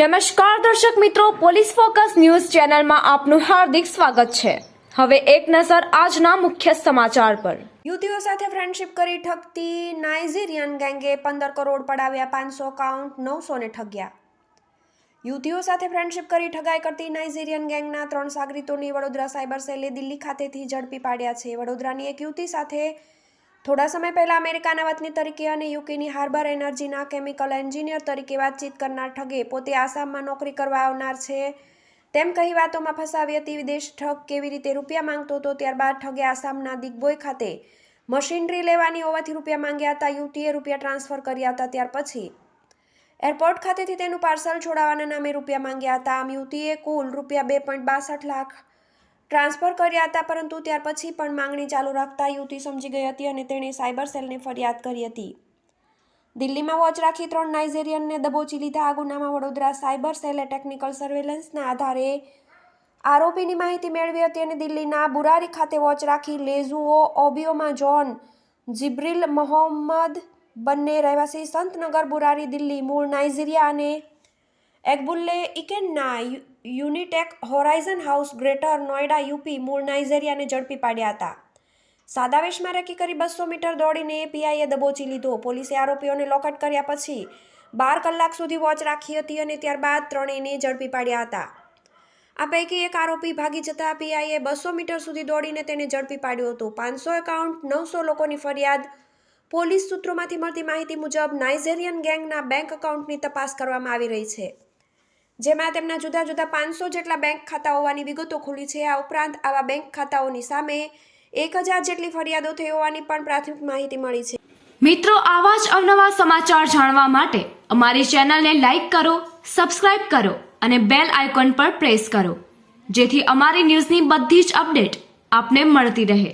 નમસ્કાર દર્શક મિત્રો, પોલીસ ફોકસ ન્યૂઝ ચેનલમાં આપનું હાર્દિક સ્વાગત છે. હવે એક નજર આજના મુખ્ય સમાચાર પર. યુવતીઓ સાથે ફ્રેન્ડશિપ કરી ઠગતી નાઇજીરિયન ગેંગે પંદર કરોડ પડાવ્યા, પાંચસો અકાઉન્ટ નવસોને ઠગ્યા. યુવતીઓ સાથે ફ્રેન્ડશિપ કરી ઠગાઈ કરતી નાઇજીરિયન ગેંગના ત્રણ સાગરીતોની વડોદરા સાયબર સેલે દિલ્હી ખાતેથી ઝડપી પાડ્યા છે. વડોદરાની એક યુવતી સાથે થોડા સમય પહેલા અમેરિકાના વતની તરીકે અને યુકેની હાર્બર એનર્જીના કેમિકલ એન્જિનિયર તરીકે વાતચીત કરનાર ઠગે પોતે આસામમાં નોકરી કરવા આવનાર છે. તેમ કહી વાતોમાં ફસાવી હતી વિદેશ ઠગ કેવી રીતે રૂપિયા માંગતો હતો ત્યારબાદ ઠગે આસામના દિગ્બોય ખાતે મશીનરી લેવાની હોવાથી રૂપિયા માંગ્યા હતા, યુવતીએ રૂપિયા ટ્રાન્સફર કર્યા હતા ત્યાર પછી. એરપોર્ટ ખાતેથી તેનું પાર્સલ છોડાવવાના નામે રૂપિયા માંગ્યા હતા. આમ યુવતીએ કુલ રૂપિયા બે પોઈન્ટ બાસઠ લાખ ટ્રાન્સફર કર્યા હતા, પરંતુ ત્યાર પછી પણ માંગણી ચાલુ રાખતા યુવતી સમજી ગઈ હતી અને તેણે સાયબર સેલને ફરિયાદ કરી હતી. દિલ્હીમાં વોચ રાખી ત્રણ નાઇજેરિયનને દબોચી લીધા. આ ગુનામાં વડોદરા સાયબર સેલે ટેકનિકલ સર્વેલન્સના આધારે આરોપીની માહિતી મેળવી હતી અને દિલ્હીના બુરારી ખાતે વોચ રાખી લેઝુઓ ઓબિયોમાં જોન, જિબ્રિલ, મોહમ્મદ બંને રહેવાસી. સંતનગર, બુરારી, દિલ્હી, મૂળ નાઇજીરિયા અને એગબુલ્લે ઇકેનના Unitech Horizon House Greater Noida UP મૂળ નાઇજેરિયાને ઝડપી પાડ્યા હતા સાદા વેશમાં રેકી કરી બસો મીટર દોડીને પીઆઈએ દબોચી લીધો પોલીસે આરોપીઓને લોકટ કર્યા પછી બાર કલાક સુધી વોચ રાખી હતી અને ત્યારબાદ ત્રણેયને ઝડપી પાડ્યા હતા આ પૈકી એક આરોપી ભાગી જતા પીઆઈએ બસો મીટર સુધી દોડીને તેને ઝડપી પાડ્યો હતો પાંચસો એકાઉન્ટ નવસો લોકોની ફરિયાદ પોલીસ સૂત્રોમાંથી મળતી માહિતી મુજબ નાઇજેરિયન ગેંગના બેંક એકાઉન્ટની તપાસ કરવામાં આવી રહી છે જેમાં તેમના જુદા જુદા પાંચસો જેટલા બેંક ખાતા હોવાની વિગતો ખુલી છે. આ ઉપરાંત આવા બેંક ખાતાઓની સામે એક હજાર જેટલી ફરિયાદો થઈ હોવાની પણ પ્રાથમિક માહિતી મળી છે. મિત્રો, આવા જ અવનવા સમાચાર જાણવા માટે અમારી ચેનલને લાઈક કરો, સબસ્ક્રાઇબ કરો અને બેલ આઇકોન પર પ્રેસ કરો, જેથી અમારી ન્યૂઝની બધી જ અપડેટ આપને મળતી રહે.